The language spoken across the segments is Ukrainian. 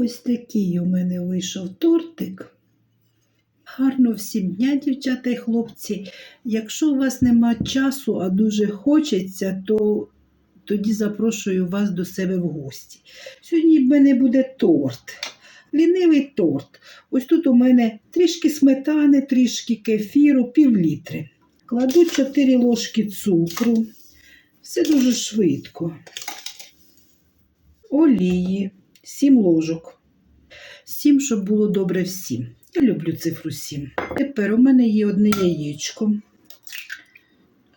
Ось такий у мене вийшов тортик. Гарно всім дня, дівчата і хлопці. Якщо у вас нема часу, а дуже хочеться, то тоді запрошую вас до себе в гості. Сьогодні в мене буде торт. Лінивий торт. Ось тут у мене трішки сметани, трішки кефіру, пів літри. Кладу 4 ложки цукру. Все дуже швидко. Олії, 7 ложок. 7, щоб було добре всім. Я люблю цифру 7. Тепер у мене є одне яєчко.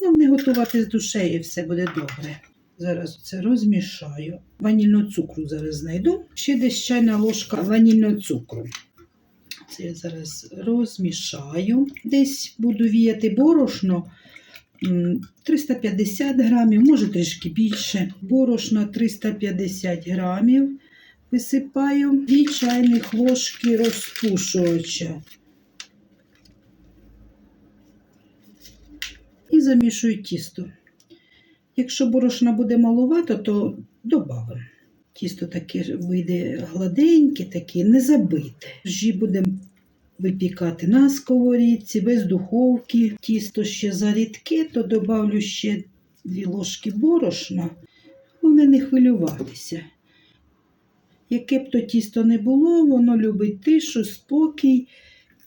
Головне готувати з душею, все буде добре. Зараз це розмішаю. Ванільного цукру зараз знайду. Ще десь чайна ложка ванільного цукру. Це я зараз розмішаю. Десь буду віяти борошно. 350 грамів, може трішки більше. Борошна 350 грамів. Висипаю 2 чайних ложки розпушувача. І замішую тісто. Якщо борошна буде маловато, то додамо. Тісто таке вийде гладеньке, таке, не забите. Жі будемо випікати на сковорідці, без духовки. Тісто ще зарідке, то додавлю ще 2 ложки борошна. Головне не хвилюватися. Яке б то тісто не було, воно любить тишу, спокій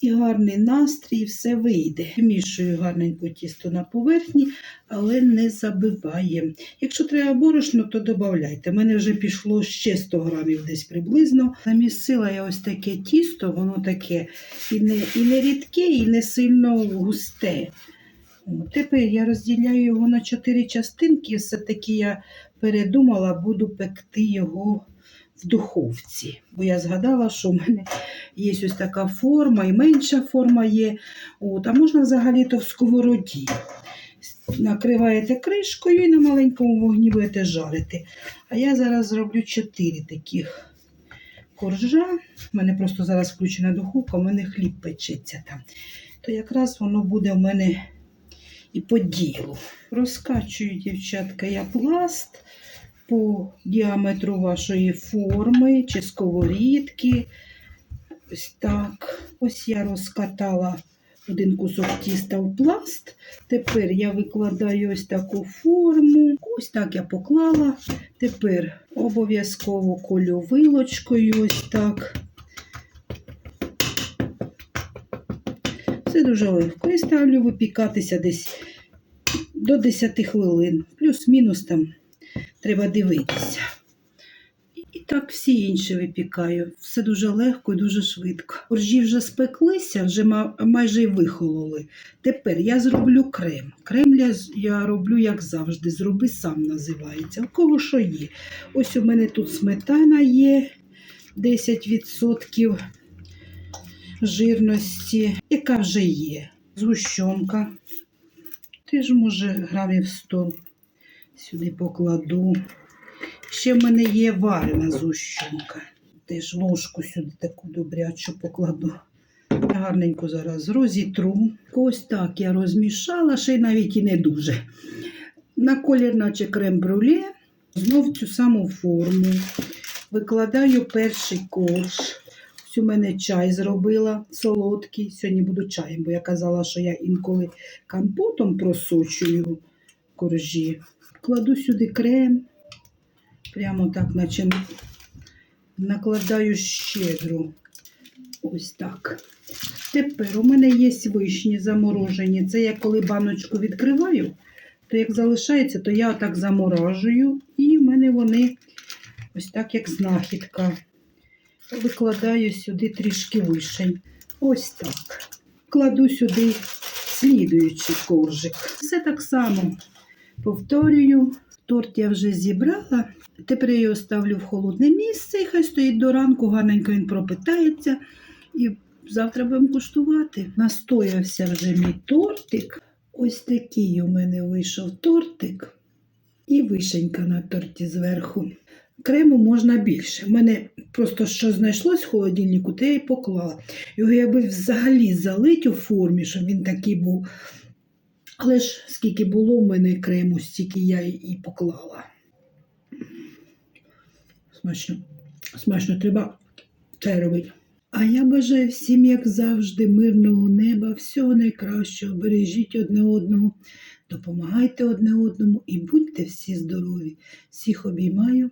і гарний настрій, і все вийде. Вмішую гарненько тісто на поверхні, але не забиваємо. Якщо треба борошно, то додавайте. У мене вже пішло ще 100 грамів десь приблизно. Замісила я ось таке тісто, воно таке і не, і не рідке, і не сильно густе. Тепер я розділяю його на чотири частинки. Все-таки я передумала, буду пекти його в духовці. Бо я згадала, що в мене є ось така форма, і менша форма є. От, а можна взагалі-то в сковороді. Накриваєте кришкою і на маленькому вогні будете жарити. А я зараз зроблю чотири таких коржа. У мене просто зараз включена духовка, у мене хліб печеться там. То якраз воно буде в мене і по ділу. Розкачую, дівчатка, я пласт по діаметру вашої форми чи сковорідки. Ось так. Ось я розкатала один кусок тіста в пласт. Тепер я викладаю ось таку форму. Ось так я поклала. Тепер обов'язково колю. Ось так. Все дуже легко. І ставлю випікатися десь до 10 хвилин. Плюс-мінус там треба дивитися. І так всі інші випікаю. Все дуже легко і дуже швидко. Коржі вже спеклися, вже майже й вихололи. Тепер я зроблю крем. Крем я роблю, як завжди, зроби сам називається. У кого що є. Ось у мене тут сметана є 10% жирності, яка вже є. Згущенка. Теж, може, грамів 100 сюди покладу. Ще в мене є варена зущенка. Теж ложку сюди таку добрячу покладу. Гарненько зараз розітру. Ось так я розмішала, ще й навіть і не дуже. На колір, наче крем-брюле, знов цю саму форму. Викладаю перший корж. У мене чай зробила солодкий. Сьогодні буду чаєм, бо я казала, що я інколи компотом просочую коржі. Кладу сюди крем. Прямо так, наче накладаю щедру. Ось так. Тепер у мене є вишні заморожені. Це я коли баночку відкриваю, то як залишається, то я отак заморажую. І в мене вони ось так, як знахідка. Викладаю сюди трішки вишень. Ось так. Кладу сюди слідуючий коржик. Все так само повторюю. Торт я вже зібрала. Тепер я його ставлю в холодне місце, і хай стоїть до ранку, гарненько він пропитається. І завтра будемо куштувати. Настоявся вже мій тортик. Ось такий у мене вийшов тортик. І вишенька на торті зверху. Крему можна більше. У мене просто що знайшлось в холодильнику, те я і поклала. Його я би взагалі залить у формі, щоб він такий був. Але ж скільки було в мене крему, стільки я і- поклала. Смачно. Смачно треба червень. А я бажаю всім, як завжди, мирного неба, всього найкращого. Бережіть одне одного, допомагайте одне одному і будьте всі здорові. Всіх обіймаю.